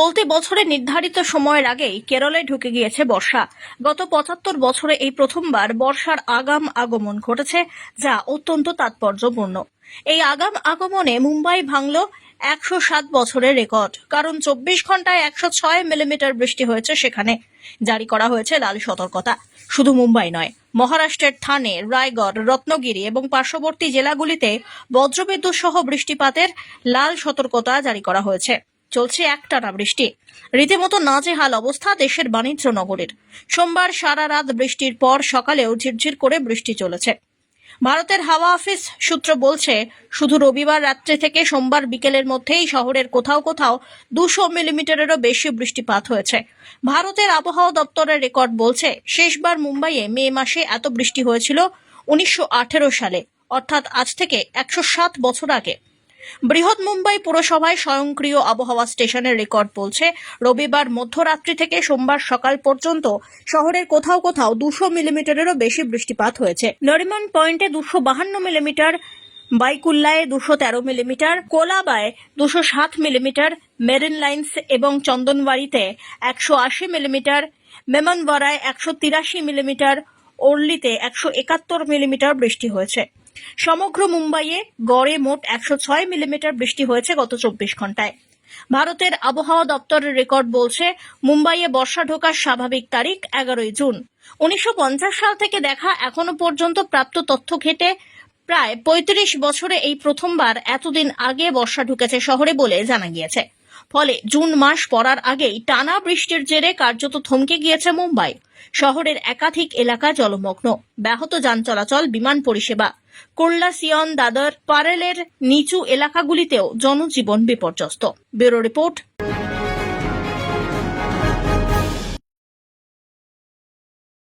চলতি বছরে নির্ধারিত সময়ের আগেই কেরলে ঢুকে গিয়েছে বর্ষা। গত পঁচাত্তর বছরে এই প্রথমবার বর্ষার আগাম আগমন ঘটেছে, যা অত্যন্ত তাৎপর্যপূর্ণ। এই আগাম আগমনে মুম্বাই ভাঙল একশো সাত বছরের রেকর্ড, কারণ চব্বিশ ঘন্টায় একশো ছয় মিলিমিটার বৃষ্টি হয়েছে সেখানে। জারি করা হয়েছে লাল সতর্কতা। শুধু মুম্বাই নয়, মহারাষ্ট্রের থানে, রায়গড়, রত্নগিরি এবং পার্শ্ববর্তী জেলাগুলিতে বজ্রবিদ্যুৎ সহ বৃষ্টিপাতের লাল সতর্কতা জারি করা হয়েছে। চলছে একটানা বৃষ্টি। রীতিমতো নাজেহাল অবস্থা দেশের বাণিজ্য নগরীর সোমবার সারা রাত বৃষ্টির পর সকালেও ঝিরঝির করে বৃষ্টি চলেছে। ভারতের হাওয়া অফিস সূত্র বলছে, শুধু রবিবার রাত্রে থেকে সোমবার বিকেলের মধ্যেই শহরের কোথাও কোথাও দুশো মিলিমিটারেরও বেশি বৃষ্টিপাত হয়েছে। ভারতের আবহাওয়া দপ্তরের রেকর্ড বলছে, শেষবার মুম্বাইয়ে মে মাসে এত বৃষ্টি হয়েছিল উনিশশো আঠেরো সালে, অর্থাৎ আজ থেকে একশো সাত বছর আগে। বৃহৎ মুম্বাই পুরসভায় স্বয়ংক্রিয় আবহাওয়া স্টেশনের রেকর্ড বলছে, রবিবার মধ্যরাত্রি থেকে সোমবার সকাল পর্যন্ত শহরের কোথাও কোথাও দুশো মিলিমিটারেরও বেশি বৃষ্টিপাত হয়েছে। নরিমন পয়েন্টে দুশো বাহান্ন মিলিমিটার, বাইকুল্লায় দুশো তেরো মিলিমিটার, কোলাবায় দুশো সাত মিলিমিটার, মেরিন লাইন্স এবং চন্দনবাড়িতে একশো আশি মিলিমিটার মেমনওয়ারায় একশো তিরাশি মিলিমিটার, ওর্লিতে একশো একাত্তর মিলিমিটার বৃষ্টি হয়েছে। সমগ্র মুম্বাইয়ে গড়ে মোট একশো ছয় মিলিমিটার বৃষ্টি হয়েছে গত চব্বিশ ঘন্টায় ভারতের আবহাওয়া দপ্তরের রেকর্ড বলছে, মুম্বাইয়ে বর্ষা ঢোকার স্বাভাবিক তারিখ এগারোই জুন। উনিশশো পঞ্চাশ সাল থেকে দেখা এখনও পর্যন্ত প্রাপ্ত তথ্য ঘেটে প্রায় পঁয়ত্রিশ বছরে এই প্রথমবার এতদিন আগে বর্ষা ঢুকেছে শহরে বলে জানা গিয়েছে। ফলে জুন মাস পড়ার আগেই টানা বৃষ্টির জেরে কার্যত থমকে গিয়েছে মুম্বাই। শহরের একাধিক এলাকা জলমগ্ন। ব্যাহত যান চলাচল, বিমান পরিষেবা। কোল্লা, সিয়ন, দাদর, পারেলের নিচু এলাকাগুলিতেও জনজীবন বিপর্যস্ত। Bureau report